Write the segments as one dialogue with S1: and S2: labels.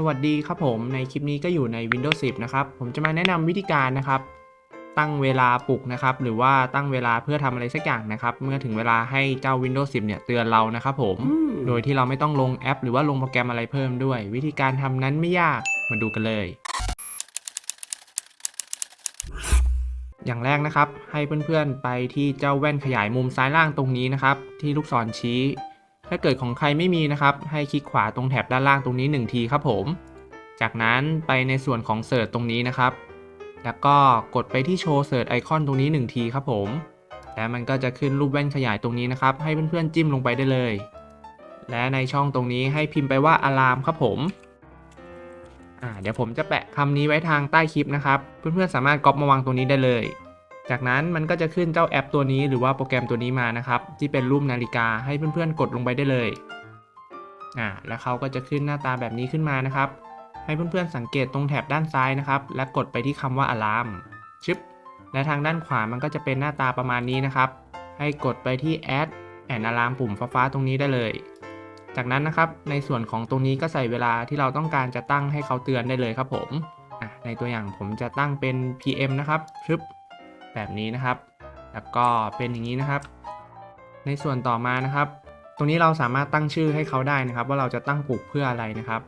S1: สวัสดีครับผมในคลิปนี้ก็อยู่ใน Windows 10 นะครับ ผมจะมาแนะนำวิธีการนะครับ ตั้งเวลาปลุกนะครับ หรือว่าตั้งเวลาเพื่อทำอะไรสักอย่างนะครับ เมื่อถึงเวลาให้เจ้า Windows 10 เนี่ยเตือนเรานะครับผม โดยที่เราไม่ต้องลงแอป หรือว่าลงโปรแกรมอะไรเพิ่มด้วย วิธีการทำนั้นไม่ยากมาดูกันเลย อย่างแรกนะครับ ให้เพื่อนๆไปที่เจ้าแว่นขยายมุมซ้ายล่างตรงนี้นะครับ ที่ลูกศรชี้ ถ้าเกิดของใครไม่มีนะครับ ให้คลิกขวาตรงแถบด้านล่างตรงนี้ 1 ทีครับผม จากนั้นไปในส่วนของเสิร์ชตรงนี้นะครับ แล้วก็กดไปที่โชว์เสิร์ชไอคอนตรงนี้ 1 ทีครับผม แล้วมันก็จะขึ้นรูปแว่นขยายตรงนี้นะครับ ให้เพื่อนๆจิ้มลงไปได้เลย และในช่องตรงนี้ให้พิมพ์ไปว่าอะลามครับผมอ่าเดี๋ยวผมจะแปะคำนี้ไว้ทางใต้คลิปนะครับ เพื่อนๆสามารถก๊อปมาวางตรงนี้ได้เลย จากนั้นมันก็จะขึ้นเจ้าแอปตัวนี้หรือว่าโปรแกรมตัวนี้มานะครับ ที่เป็นรูปนาฬิกาให้เพื่อนๆ กดลงไปได้เลยอ่าแล้วเขาก็จะขึ้นหน้าตาแบบนี้ขึ้นมานะครับ ให้เพื่อนๆสังเกตตรงแถบด้านซ้ายนะครับ และกดไปที่คำว่า alarm ชึบและทางด้านขวามันก็จะเป็นหน้าตาประมาณนี้นะครับ ให้กดไปที่ add and alarm ปุ่มฟ้าๆตรงนี้ได้เลย จากนั้นนะครับในส่วนของตรงนี้ก็ใส่เวลาที่เราต้องการจะตั้งให้เขาเตือนได้เลยครับผมอะในตัวอย่างผมจะตั้งเป็น PM นะครับชึบ แบบนี้นะครับ แล้วก็เป็นอย่างนี้นะครับ ในส่วนต่อมานะครับ ตรงนี้เราสามารถตั้งชื่อให้เขาได้นะครับ ว่าเราจะตั้งปลุกเพื่ออะไรนะครับ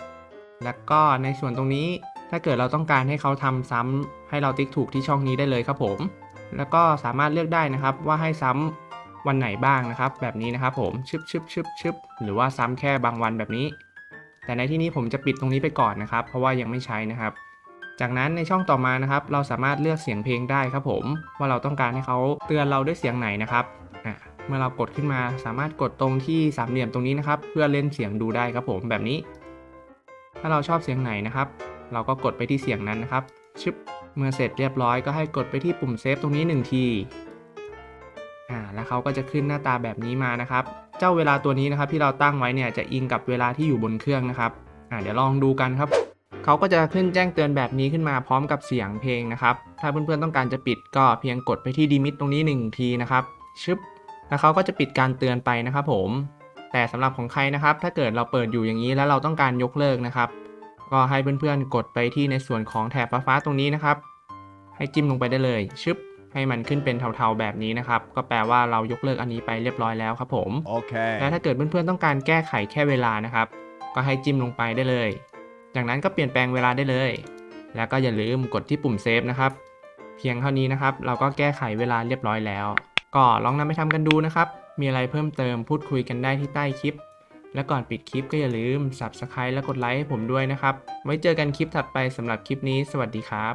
S1: แล้วก็ในส่วนตรงนี้ถ้าเกิดเราต้องการให้เขาทำซ้ำให้เราติ๊กถูกที่ช่องนี้ได้เลยครับผม แล้วก็สามารถเลือกได้นะครับว่าให้ซ้ำวันไหนบ้างนะครับ แบบนี้นะครับผมชึบชึบชึบชึบหรือว่าซ้ำแค่บางวันแบบนี้ แต่ในที่นี้ผมจะปิดตรงนี้ไปก่อนนะครับ เพราะว่ายังไม่ใช้นะครับ จากนั้นในช่องต่อมานะครับ เราสามารถเลือกเสียงเพลงได้ครับผม ว่าเราต้องการให้เขาเตือนเราด้วยเสียงไหนนะครับเมื่อเรากดขึ้นมาสามารถกดตรงที่สามเหลี่ยมตรงนี้นะครับ เพื่อเล่นเสียงดูได้ครับผมแบบนี้ ถ้าเราชอบเสียงไหนนะครับ เราก็กดไปที่เสียงนั้นนะครับชึบเมื่อเสร็จเรียบร้อยก็ให้กดไปที่ปุ่มเซฟตรงนี้ 1 ทีอ่าแล้วเขาก็จะขึ้นหน้าตาแบบนี้มานะครับ เจ้าเวลาตัวนี้นะครับที่เราตั้งไว้เนี่ยจะอิงกับเวลาที่อยู่บนเครื่องนะครับอ่าเดี๋ยวลองดูกันครับ เขาก็จะขึ้นแจ้งเตือนแบบนี้ขึ้นมาพร้อมกับเสียงเพลงนะครับ ถ้าเพื่อนๆต้องการจะปิดก็เพียงกดไปที่ดีมิตตรงนี้ 1 ทีนะครับ ชึบ แล้วเขาก็จะปิดการเตือนไปนะครับผม แต่สำหรับของใครนะครับ ถ้าเกิดเราเปิดอยู่อย่างนี้แล้วเราต้องการยกเลิกนะครับ ก็ให้เพื่อนๆกดไปที่ในส่วนของแถบฟ้าๆตรงนี้นะครับ ให้จิ้มลงไปได้เลย ชึบ ให้มันขึ้นเป็นเทาๆแบบนี้นะครับ ก็แปลว่าเรายกเลิกอันนี้ไปเรียบร้อยแล้วครับผม
S2: Okay.
S1: และถ้าเกิดเพื่อนๆต้องการแก้ไขแค่เวลานะครับ ก็ให้จิ้มลงไปได้เลย จากนั้นก็เปลี่ยนแปลงเวลาได้เลย แล้วก็อย่าลืมกดที่ปุ่มเซฟนะครับ เพียงเท่านี้นะครับ เราก็แก้ไขเวลาเรียบร้อยแล้ว ก็ลองนำไปทำกันดูนะครับ มีอะไรเพิ่มเติมพูดคุยกันได้ที่ใต้คลิป และก่อนปิดคลิปก็อย่าลืม Subscribe และกดไลค์ให้ผมด้วยนะครับ ไว้เจอกันคลิปถัดไปสำหรับคลิปนี้ สวัสดีครับ